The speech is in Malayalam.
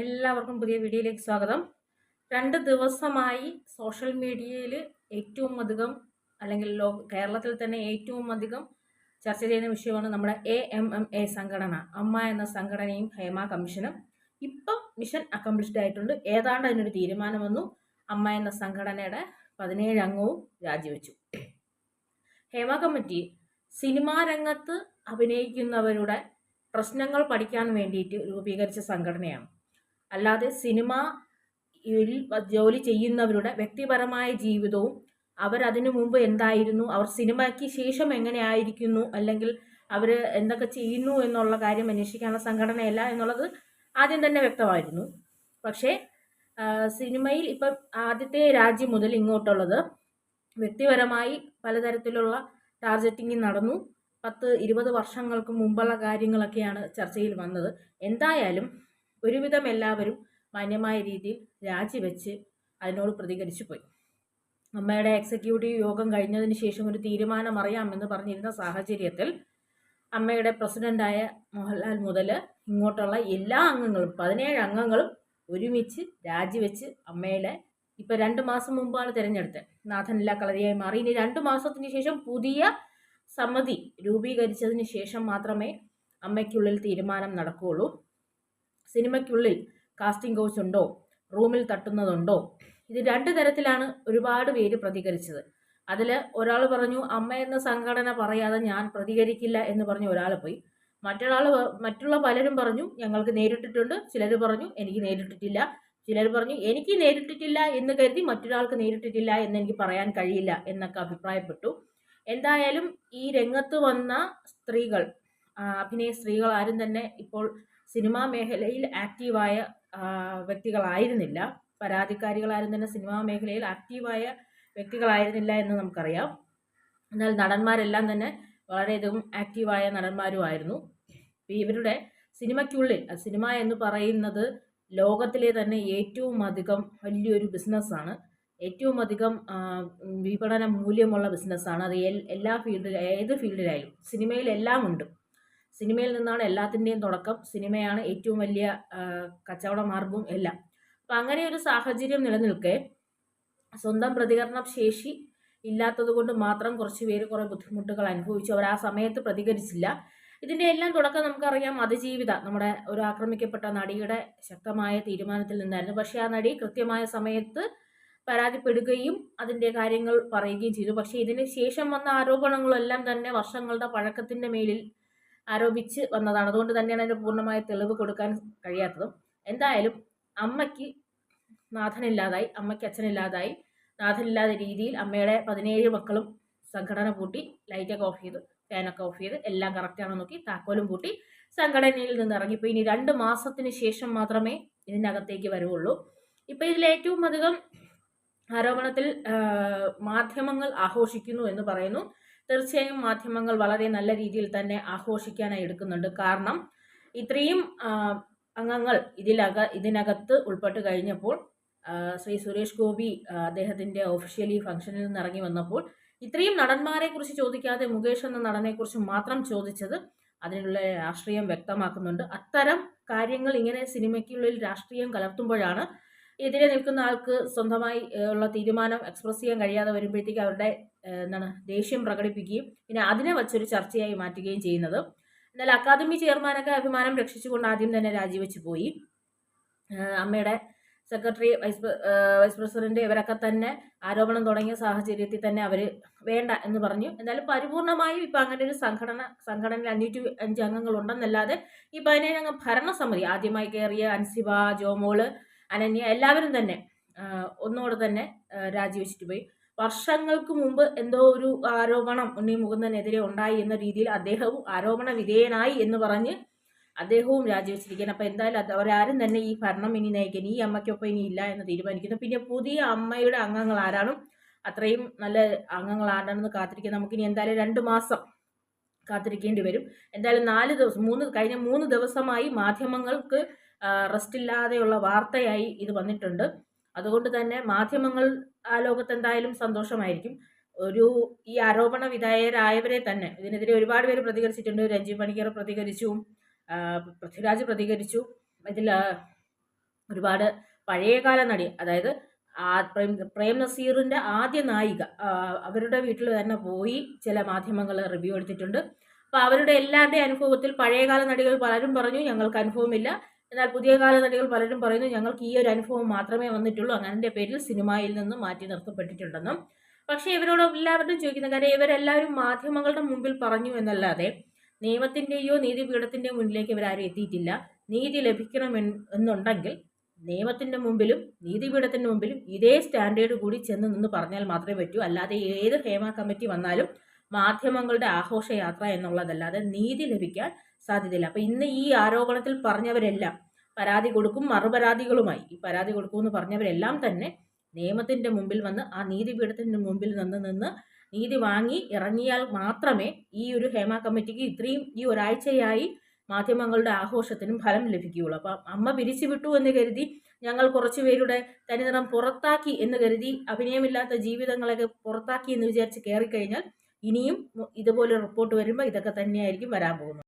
എല്ലാവർക്കും പുതിയ വീഡിയോയിലേക്ക് സ്വാഗതം. രണ്ട് ദിവസമായി സോഷ്യൽ മീഡിയയിൽ ഏറ്റവും അധികം അല്ലെങ്കിൽ കേരളത്തിൽ തന്നെ ഏറ്റവും അധികം ചർച്ച ചെയ്യുന്ന വിഷയമാണ് നമ്മുടെ എ എം എം എ സംഘടന അമ്മ എന്ന സംഘടനയും ഹേമ കമ്മീഷനും. ഇപ്പം മിഷൻ അക്കംപ്ലിഷ്ഡ് ആയിട്ടുണ്ട്. ഏതാണ്ട് അതിനൊരു തീരുമാനം വന്നു അമ്മ എന്ന സംഘടനയുടെ പതിനേഴ് അംഗവും രാജിവെച്ചു. ഹേമ കമ്മിറ്റി സിനിമാ രംഗത്ത് അഭിനയിക്കുന്നവരുടെ പ്രശ്നങ്ങൾ പഠിക്കാൻ വേണ്ടിയിട്ട് രൂപീകരിച്ച സംഘടനയാണ്. അല്ലാതെ സിനിമ ജോലി ചെയ്യുന്നവരുടെ വ്യക്തിപരമായ ജീവിതവും അവരതിനു മുമ്പ് എന്തായിരുന്നു അവർ സിനിമയ്ക്ക് ശേഷം എങ്ങനെയായിരിക്കുന്നു അല്ലെങ്കിൽ അവർ എന്തൊക്കെ ചെയ്യുന്നു എന്നുള്ള കാര്യം അന്വേഷിക്കാനുള്ള സംഘടനയല്ല എന്നുള്ളത് ആദ്യം തന്നെ വ്യക്തമായിരുന്നു. പക്ഷേ സിനിമയിൽ ഇപ്പം ആദ്യത്തെ രാജ്യം മുതൽ ഇങ്ങോട്ടുള്ളത് വ്യക്തിപരമായി പലതരത്തിലുള്ള ടാർഗറ്റിംഗ് നടന്നു. പത്ത് ഇരുപത് വർഷങ്ങൾക്ക് മുമ്പുള്ള കാര്യങ്ങളൊക്കെയാണ് ചർച്ചയിൽ വന്നത്. എന്തായാലും ഒരുവിധം എല്ലാവരും മാന്യമായ രീതിയിൽ രാജിവെച്ച് അതിനോട് പ്രതികരിച്ചു പോയി. അമ്മയുടെ എക്സിക്യൂട്ടീവ് യോഗം കഴിഞ്ഞതിന് ശേഷം ഒരു തീരുമാനം അറിയാമെന്ന് പറഞ്ഞിരുന്ന സാഹചര്യത്തിൽ അമ്മയുടെ പ്രസിഡന്റായ മോഹൻലാൽ മുതൽ ഇങ്ങോട്ടുള്ള എല്ലാ അംഗങ്ങളും പതിനേഴ് അംഗങ്ങളും ഒരുമിച്ച് രാജിവെച്ച് അമ്മയുടെ ഇപ്പൊ രണ്ട് മാസം മുമ്പാണ് തിരഞ്ഞെടുത്തത് നാഥനില്ല കളരിയായി മാറി. ഇനി രണ്ട് മാസത്തിന് ശേഷം പുതിയ സമിതി രൂപീകരിച്ചതിന് ശേഷം മാത്രമേ അമ്മയ്ക്കുള്ളിൽ തീരുമാനം നടക്കുകയുള്ളൂ. സിനിമയ്ക്കുള്ളിൽ കാസ്റ്റിംഗ് കോച്ച് ഉണ്ടോ? റൂമിൽ തട്ടുന്നതുണ്ടോ? ഇത് രണ്ട് തരത്തിലാണ് ഒരുപാട് പേര് പ്രതികരിച്ചത്. അതിൽ ഒരാൾ പറഞ്ഞു അമ്മ എന്ന സംഘടന പറയാതെ ഞാൻ പ്രതികരിക്കില്ല എന്ന് പറഞ്ഞ് ഒരാൾ പോയി. മറ്റൊരാൾ മറ്റുള്ള പലരും പറഞ്ഞു ഞങ്ങൾക്ക് നേരിട്ടിട്ടുണ്ട്. ചിലർ പറഞ്ഞു എനിക്ക് നേരിട്ടിട്ടില്ല. ചിലർ പറഞ്ഞു എനിക്ക് നേരിട്ടിട്ടില്ല എന്ന് കരുതി മറ്റൊരാൾക്ക് നേരിട്ടിട്ടില്ല എന്ന് എനിക്ക് പറയാൻ കഴിയില്ല എന്നൊക്കെ അഭിപ്രായപ്പെട്ടു. എന്തായാലും ഈ രംഗത്ത് വന്ന സ്ത്രീകൾ അഭിനയ സ്ത്രീകൾ ആരും തന്നെ ഇപ്പോൾ സിനിമാ മേഖലയിൽ ആക്റ്റീവായ വ്യക്തികളായിരുന്നില്ല. പരാതിക്കാരികളാരും തന്നെ സിനിമാ മേഖലയിൽ ആക്റ്റീവായ വ്യക്തികളായിരുന്നില്ല എന്ന് നമുക്കറിയാം. എന്നാൽ നടന്മാരെല്ലാം തന്നെ വളരെയധികം ആക്റ്റീവായ നടന്മാരുമായിരുന്നു. ഇവരുടെ സിനിമയ്ക്കുള്ളിൽ സിനിമ എന്ന് പറയുന്നത് ലോകത്തിലെ തന്നെ ഏറ്റവും അധികം വലിയൊരു ബിസിനസ്സാണ്. ഏറ്റവും അധികം വിപണന മൂല്യമുള്ള ബിസിനസ്സാണ്. അത് എല്ലാ ഫീൽഡിൽ ഏത് ഫീൽഡിലായാലും സിനിമയിൽ എല്ലാം ഉണ്ട്. സിനിമയിൽ നിന്നാണ് എല്ലാത്തിന്റെയും തുടക്കം. സിനിമയാണ് ഏറ്റവും വലിയ കച്ചവട മാർഗവും എല്ലാം. അപ്പം അങ്ങനെ ഒരു സാഹചര്യം നിലനിൽക്കെ സ്വന്തം പ്രതികരണ ശേഷി ഇല്ലാത്തത് കൊണ്ട് മാത്രം കുറച്ച് പേര് കുറേ ബുദ്ധിമുട്ടുകൾ അനുഭവിച്ചു. അവർ ആ സമയത്ത് പ്രതികരിച്ചില്ല. ഇതിന്റെ എല്ലാം തുടക്കം നമുക്കറിയാം അതിജീവിത നമ്മുടെ ഒരു ആക്രമിക്കപ്പെട്ട നടിയുടെ ശക്തമായ തീരുമാനത്തിൽ നിന്നായിരുന്നു. പക്ഷേ ആ നടി കൃത്യമായ സമയത്ത് പരാതിപ്പെടുകയും അതിന്റെ കാര്യങ്ങൾ പറയുകയും ചെയ്തു. പക്ഷേ ഇതിന് ശേഷം വന്ന ആരോപണങ്ങളെല്ലാം തന്നെ വർഷങ്ങളുടെ പഴക്കത്തിന്റെ മേലിൽ ആരോപിച്ച് വന്നതാണ്. അതുകൊണ്ട് തന്നെയാണ് അതിന് പൂർണമായ തെളിവ് കൊടുക്കാൻ കഴിയാത്തതും. എന്തായാലും അമ്മയ്ക്ക് നാഥനില്ലാതായി അമ്മയ്ക്ക് അച്ഛനില്ലാതായി. നാഥനില്ലാത്ത രീതിയിൽ അമ്മയുടെ പതിനേഴ് മക്കളും സംഘടന പൂട്ടി ലൈറ്റൊക്കെ ഓഫ് ചെയ്ത് ഫാനൊക്കെ ഓഫ് ചെയ്ത് എല്ലാം കറക്റ്റാണോ നോക്കി താക്കോലും പൂട്ടി സംഘടനയിൽ നിന്ന് ഇറങ്ങിപ്പോയി. ഇനി രണ്ട് മാസത്തിന് ശേഷം മാത്രമേ ഇതിനകത്തേക്ക് വരുള്ളൂ ഇപ്പോൾ ഇതിൽ ഏറ്റവും അധികം ആരോപണത്തിൽ മാധ്യമങ്ങൾ ആഘോഷിക്കുന്നു എന്ന് പറയുന്നു. തീർച്ചയായും മാധ്യമങ്ങൾ വളരെ നല്ല രീതിയിൽ തന്നെ ആഘോഷിക്കാനായി എടുക്കുന്നുണ്ട്. കാരണം ഇത്രയും അംഗങ്ങൾ ഇതിലക ഇതിനകത്ത് ഉൾപ്പെട്ട് കഴിഞ്ഞപ്പോൾ ശ്രീ സുരേഷ് ഗോപി അദ്ദേഹത്തിന്റെ ഒഫീഷ്യലി ഫംഗ്ഷനിൽ നിന്ന് ഇറങ്ങി വന്നപ്പോൾ ഇത്രയും നടന്മാരെ കുറിച്ച് ചോദിക്കാതെ മുകേഷ് എന്ന നടനെക്കുറിച്ച് മാത്രം ചോദിച്ചത് അതിനുള്ള രാഷ്ട്രീയം വ്യക്തമാക്കുന്നുണ്ട്. അത്തരം കാര്യങ്ങൾ ഇങ്ങനെ സിനിമയ്ക്കുള്ളിൽ രാഷ്ട്രീയം കലർത്തുമ്പോഴാണ് എതിരെ നിൽക്കുന്ന ആൾക്ക് സ്വന്തമായി ഉള്ള തീരുമാനം എക്സ്പ്രസ് ചെയ്യാൻ കഴിയാതെ വരുമ്പോഴത്തേക്ക് അവരുടെ എന്താണ് ദേഷ്യം പ്രകടിപ്പിക്കുകയും പിന്നെ അതിനെ വച്ചൊരു ചർച്ചയായി മാറ്റുകയും ചെയ്യുന്നത്. എന്നാൽ അക്കാദമി ചെയർമാനൊക്കെ അഭിമാനം രക്ഷിച്ചുകൊണ്ട് ആദ്യം തന്നെ രാജിവെച്ച് പോയി. അമ്മയുടെ സെക്രട്ടറി വൈസ് വൈസ് പ്രസിഡന്റ് ഇവരൊക്കെ തന്നെ ആരോപണം തുടങ്ങിയ സാഹചര്യത്തിൽ തന്നെ അവർ വേണ്ട എന്ന് പറഞ്ഞു. എന്നാലും പരിപൂർണമായും ഇപ്പം അങ്ങനെ ഒരു സംഘടന സംഘടനയിൽ അഞ്ഞൂറ്റി അഞ്ച് അംഗങ്ങളുണ്ടെന്നല്ലാതെ ഈ പതിനേഴംഗ ഭരണസമിതി ആദ്യമായി കയറിയ അൻസിബ ജോമോൾ അനന്യ എല്ലാവരും തന്നെ ഒന്നുകൂടെ തന്നെ രാജിവെച്ചിട്ട് പോയി. വർഷങ്ങൾക്ക് മുമ്പ് എന്തോ ഒരു ആരോപണം ഉണ്ണി മുകുന്ദനെതിരെ ഉണ്ടായി എന്ന രീതിയിൽ അദ്ദേഹവും ആരോപണ വിധേയനായി എന്ന് പറഞ്ഞ് അദ്ദേഹവും രാജിവെച്ചിരിക്കുകയാണ്. അപ്പോൾ എന്തായാലും അവരാരും തന്നെ ഈ ഭരണം ഇനി നയിക്കാൻ ഈ അമ്മയ്ക്കൊപ്പം ഇനി ഇല്ല എന്ന് തീരുമാനിക്കുന്നു. പിന്നെ പുതിയ അമ്മയുടെ അംഗങ്ങൾ ആരാണ് അത്രയും നല്ല അംഗങ്ങൾ ആരാണെന്ന് കാത്തിരിക്കാൻ നമുക്കിനി എന്തായാലും രണ്ട് മാസം കാത്തിരിക്കേണ്ടി വരും. എന്തായാലും നാല് ദിവസം മൂന്ന് കഴിഞ്ഞ മൂന്ന് ദിവസമായി മാധ്യമങ്ങൾക്ക് റെസ്റ്റ് ഇല്ലാതെയുള്ള വാർത്തയായി ഇത് വന്നിട്ടുണ്ട്. അതുകൊണ്ട് തന്നെ മാധ്യമങ്ങൾ ആ ലോകത്ത് എന്തായാലും സന്തോഷമായിരിക്കും. ഒരു ഈ ആരോപണ വിധേയരായവരെ തന്നെ ഇതിനെതിരെ ഒരുപാട് പേര് പ്രതികരിച്ചിട്ടുണ്ട്. രഞ്ജി പണിക്കർ പ്രതികരിച്ചു പൃഥ്വിരാജ് പ്രതികരിച്ചു. ഇതിൽ ഒരുപാട് പഴയകാല നടി അതായത് പ്രേം പ്രേം നസീറിന്റെ ആദ്യ നായിക അവരുടെ വീട്ടിൽ തന്നെ പോയി ചില മാധ്യമങ്ങൾ റിവ്യൂ എടുത്തിട്ടുണ്ട്. അപ്പോൾ അവരുടെ എല്ലാവരുടെയും അനുഭവത്തിൽ പഴയകാല നടികൾ പലരും പറഞ്ഞു ഞങ്ങൾക്ക് അനുഭവമില്ല. എന്നാൽ പുതിയ കാല നടികൾ പലരും പറയുന്നു ഞങ്ങൾക്ക് ഈ ഒരു അനുഭവം മാത്രമേ വന്നിട്ടുള്ളൂ. അങ്ങനെ പേരിൽ സിനിമയിൽ നിന്നും മാറ്റി നിർത്തപ്പെട്ടിട്ടുണ്ടെന്നും. പക്ഷേ ഇവരോട് എല്ലാവരും ചോദിക്കുന്ന കാര്യം ഇവരെല്ലാവരും മാധ്യമങ്ങളുടെ മുമ്പിൽ പറഞ്ഞു എന്നല്ലാതെ നിയമത്തിന്റെയോ നീതിപീഠത്തിന്റെയോ മുന്നിലേക്ക് ഇവരാരും എത്തിയിട്ടില്ല. നീതി ലഭിക്കണം എന്ന് എന്നുണ്ടെങ്കിൽ നിയമത്തിന്റെ മുമ്പിലും നീതിപീഠത്തിന്റെ മുമ്പിലും ഇതേ സ്റ്റാൻഡേർഡ് കൂടി ചെന്ന് നിന്ന് പറഞ്ഞാൽ മാത്രമേ പറ്റൂ. അല്ലാതെ ഏത് ഹേമ കമ്മിറ്റി വന്നാലും മാധ്യമങ്ങളുടെ ആഘോഷയാത്ര എന്നുള്ളതല്ലാതെ നീതി ലഭിക്കാൻ സാധ്യതയില്ല. അപ്പം ഇന്ന് ഈ ആരോപണത്തിൽ പറഞ്ഞവരെല്ലാം പരാതി കൊടുക്കും മറുപരാതികളുമായി ഈ പരാതി കൊടുക്കുമെന്ന് പറഞ്ഞവരെല്ലാം തന്നെ നിയമത്തിന്റെ മുമ്പിൽ വന്ന് ആ നീതിപീഠത്തിന്റെ മുമ്പിൽ നിന്ന് നിന്ന് നീതി വാങ്ങി ഇറങ്ങിയാൽ മാത്രമേ ഈ ഒരു ഹേമ കമ്മിറ്റിക്ക് ഇത്രയും ഈ ഒരാഴ്ചയായി മാധ്യമങ്ങളുടെ ആഘോഷത്തിനും ഫലം ലഭിക്കുകയുള്ളൂ. അപ്പം അമ്മ പിരിച്ചുവിട്ടു എന്ന് കരുതി ഞങ്ങൾ കുറച്ച് പേരുടെ തനിനിറം പുറത്താക്കി എന്ന് കരുതി അഭിനയമില്ലാത്ത ജീവിതങ്ങളൊക്കെ പുറത്താക്കി എന്ന് വിചാരിച്ച് കയറിക്കഴിഞ്ഞാൽ ഇനിയും ഇതുപോലെ റിപ്പോർട്ട് വരുമ്പോൾ ഇതൊക്കെ തന്നെയായിരിക്കും വരാൻ പോകുന്നത്.